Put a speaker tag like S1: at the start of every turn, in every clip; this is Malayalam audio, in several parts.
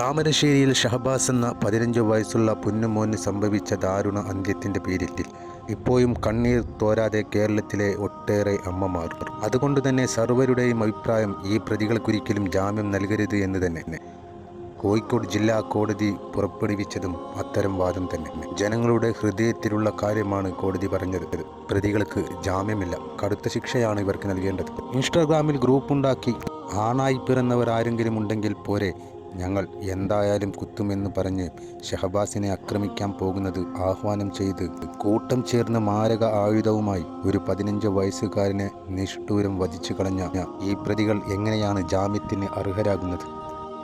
S1: താമരശ്ശേരിയിൽ ഷഹബാസ് എന്ന പതിനഞ്ച് വയസ്സുള്ള പുന്നുമോന് സംഭവിച്ച ദാരുണ അന്ത്യത്തിന്റെ പേരിൽ ഇപ്പോഴും കണ്ണീർ തോരാതെ കേരളത്തിലെ ഒട്ടേറെ അമ്മമാർ. അതുകൊണ്ട് തന്നെ സർവരുടെയും അഭിപ്രായം ഈ പ്രതികൾക്കൊരിക്കലും ജാമ്യം നൽകരുത് എന്ന് തന്നെ. കോഴിക്കോട് ജില്ലാ കോടതി പുറപ്പെടുവിച്ചതും അത്തരം വാദം തന്നെ. ജനങ്ങളുടെ ഹൃദയത്തിലുള്ള കാര്യമാണ് കോടതി പറഞ്ഞത്. പ്രതികൾക്ക് ജാമ്യമില്ല. കടുത്ത ശിക്ഷയാണ് ഇവർക്ക് നൽകേണ്ടത്. ഇൻസ്റ്റാഗ്രാമിൽ ഗ്രൂപ്പ് ഉണ്ടാക്കി ആണായി പിറന്നവർ ആരെങ്കിലും ഉണ്ടെങ്കിൽ പോരെ. ഞങ്ങൾ എന്തായാലും കുത്തുമെന്ന് പറഞ്ഞ് ഷഹബാസിനെ ആക്രമിക്കാൻ പോകുന്നത് ആഹ്വാനം ചെയ്ത് കൂട്ടം ചേർന്ന് മാരക ആയുധവുമായി ഒരു പതിനഞ്ച് വയസ്സുകാരനെ നിഷ്ഠൂരം വധിച്ചു കളഞ്ഞ ഈ പ്രതികൾ എങ്ങനെയാണ് ജാമ്യത്തിന് അർഹരാകുന്നത്?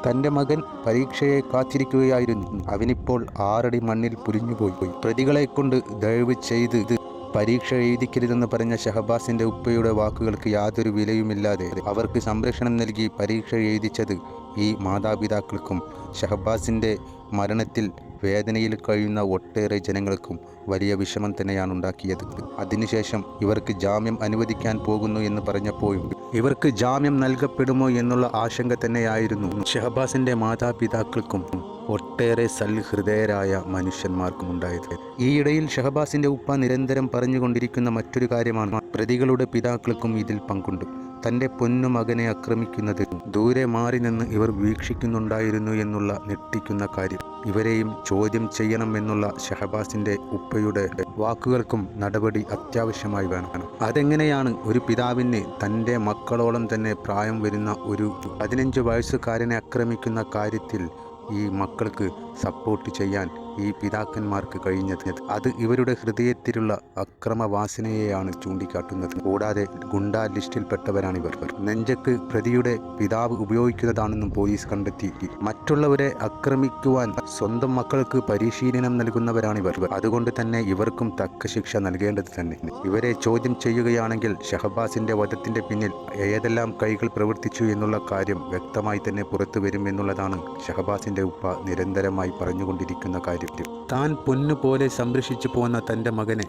S1: തന്റെ മകൻ പരീക്ഷയെ കാത്തിരിക്കുകയായിരുന്നു. അവനിപ്പോൾ ആറടി മണ്ണിൽ പുലിഞ്ഞുപോയി പ്രതികളെ കൊണ്ട് ദയവ് ചെയ്ത് ഇത് പരീക്ഷ എഴുതിക്കരുതെന്ന് പറഞ്ഞ ഷഹബാസിന്റെ ഉപ്പയുടെ വാക്കുകൾക്ക് യാതൊരു വിലയുമില്ലാതെ അവർക്ക് സംരക്ഷണം നൽകി പരീക്ഷ എഴുതിച്ചത് ഈ മാതാപിതാക്കൾക്കും ഷഹബാസിന്റെ മരണത്തിൽ വേദനയിൽ കഴിയുന്ന ഒട്ടേറെ ജനങ്ങൾക്കും വലിയ വിഷമം തന്നെയാണ് ഉണ്ടാക്കിയത്. അതിനുശേഷം ഇവർക്ക് ജാമ്യം അനുവദിക്കാൻ പോകുന്നു എന്ന് പറഞ്ഞപ്പോഴും ഇവർക്ക് ജാമ്യം നൽകപ്പെടുമോ എന്നുള്ള ആശങ്ക തന്നെയായിരുന്നു. ഷഹബാസിന്റെ മാതാപിതാക്കൾക്കും ഒട്ടേറെ സൽഹൃദയരായ മനുഷ്യന്മാർക്കും ഉണ്ടായത് ഈയിടയിൽ ഷഹബാസിന്റെ ഉപ്പ നിരന്തരം പറഞ്ഞുകൊണ്ടിരിക്കുന്ന മറ്റൊരു കാര്യമാണ്. പ്രതികളുടെ പിതാക്കൾക്കും ഇതിൽ പങ്കുണ്ട്. തന്റെ പൊന്നു മകനെ ആക്രമിക്കുന്നത് ദൂരെ മാറി നിന്ന് ഇവർ വീക്ഷിക്കുന്നുണ്ടായിരുന്നു എന്നുള്ള ഞെട്ടിക്കുന്ന കാര്യം. ഇവരെയും ചോദ്യം ചെയ്യണം എന്നുള്ള ഷഹബാസിന്റെ ഉപ്പയുടെ വാക്കുകൾക്കും നടപടി അത്യാവശ്യമായി വേണം. അതെങ്ങനെയാണ് ഒരു പിതാവിന് തന്റെ മക്കളോളം തന്നെ പ്രായം വരുന്ന ഒരു പതിനഞ്ച് വയസ്സുകാരനെ ആക്രമിക്കുന്ന കാര്യത്തിൽ ഈ മക്കൾക്ക് സപ്പോർട്ട് ചെയ്യാൻ ഈ പിതാക്കന്മാർക്ക് കഴിഞ്ഞത്. അത് ഇവരുടെ ഹൃദയത്തിലുള്ള അക്രമവാസനയെയാണ് ചൂണ്ടിക്കാട്ടുന്നത്. കൂടാതെ ഗുണ്ടാ ലിസ്റ്റിൽപ്പെട്ടവരാണ് ഇവർ. നെഞ്ചക്ക് പ്രതിയുടെ പിതാവ് ഉപയോഗിക്കുന്നതാണെന്നും പോലീസ് കണ്ടെത്തി. മറ്റുള്ളവരെ ആക്രമിക്കുവാൻ സ്വന്തം മക്കൾക്ക് പരിശീലനം നൽകുന്നവരാണ് ഇവർ. അതുകൊണ്ട് തന്നെ ഇവർക്കും തക്ക ശിക്ഷ നൽകേണ്ടത് തന്നെ. ഇവരെ ചോദ്യം ചെയ്യുകയാണെങ്കിൽ ഷഹബാസിന്റെ വധത്തിന്റെ പിന്നിൽ ഏതെല്ലാം കൈകൾ പ്രവർത്തിച്ചു എന്നുള്ള കാര്യം വ്യക്തമായി തന്നെ പുറത്തു വരും എന്നുള്ളതാണ് ഷഹബാസിന്റെ ഉപ്പ നിരന്തരമായി പറഞ്ഞുകൊണ്ടിരിക്കുന്ന കാര്യം. താൻ പൊന്നുപോലെ സംരക്ഷിച്ചു പോന്ന തന്റെ മകനെ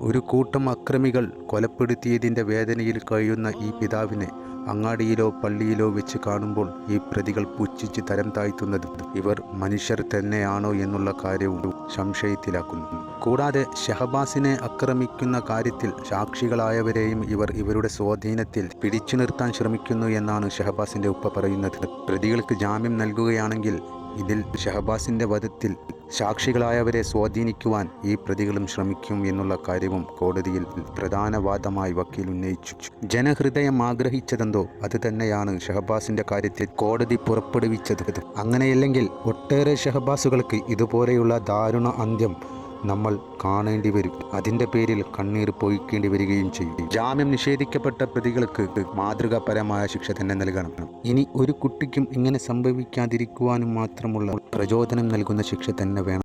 S1: ഒരു കൂട്ടം അക്രമികൾ കൊലപ്പെടുത്തിയതിന്റെ വേദനയിൽ കഴിയുന്ന ഈ പിതാവിനെ അങ്ങാടിയിലോ പള്ളിയിലോ വെച്ച് കാണുമ്പോൾ ഈ പ്രതികൾ പുച്ഛിച്ച് തരം താഴ്ത്തുന്നത് ഇവർ മനുഷ്യർ തന്നെയാണോ എന്നുള്ള കാര്യവും സംശയത്തിലാക്കുന്നു. കൂടാതെ ഷഹബാസിനെ ആക്രമിക്കുന്ന കാര്യത്തിൽ സാക്ഷികളായവരെയും ഇവർ ഇവരുടെ സ്വാധീനത്തിൽ പിടിച്ചു നിർത്താൻ ശ്രമിക്കുന്നു എന്നാണ് ഷഹബാസിന്റെ ഉപ്പ പറയുന്നത്. പ്രതികൾക്ക് ജാമ്യം നൽകുകയാണെങ്കിൽ ഇതിൽ ഷഹബാസിന്റെ വധത്തിൽ സാക്ഷികളായവരെ സ്വാധീനിക്കുവാൻ ഈ പ്രതികളും ശ്രമിക്കും എന്നുള്ള കാര്യവും കോടതിയിൽ പ്രധാന വാദമായി വക്കീൽ ഉന്നയിച്ചു. ജനഹൃദയം ആഗ്രഹിച്ചതെന്തോ അത് തന്നെയാണ് ഷഹബാസിന്റെ കാര്യത്തിൽ കോടതി പുറപ്പെടുവിച്ചത്. അങ്ങനെയല്ലെങ്കിൽ ഒട്ടേറെ ഷഹബാസുകൾക്ക് ഇതുപോലെയുള്ള ദാരുണ അന്ത്യം നമ്മൾ കാണേണ്ടി വരും. അതിന്റെ പേരിൽ കണ്ണീർ പൊയ്ക്കേണ്ടി വരികയും ചെയ്യും. ജാമ്യം നിഷേധിക്കപ്പെട്ട പ്രതികൾക്ക് മാതൃകാപരമായ ശിക്ഷ തന്നെ നൽകണം. ഇനി ഒരു കുട്ടിക്കും ഇങ്ങനെ സംഭവിക്കാതിരിക്കുവാനും മാത്രമുള്ള പ്രചോദനം നൽകുന്ന ശിക്ഷ തന്നെ വേണം.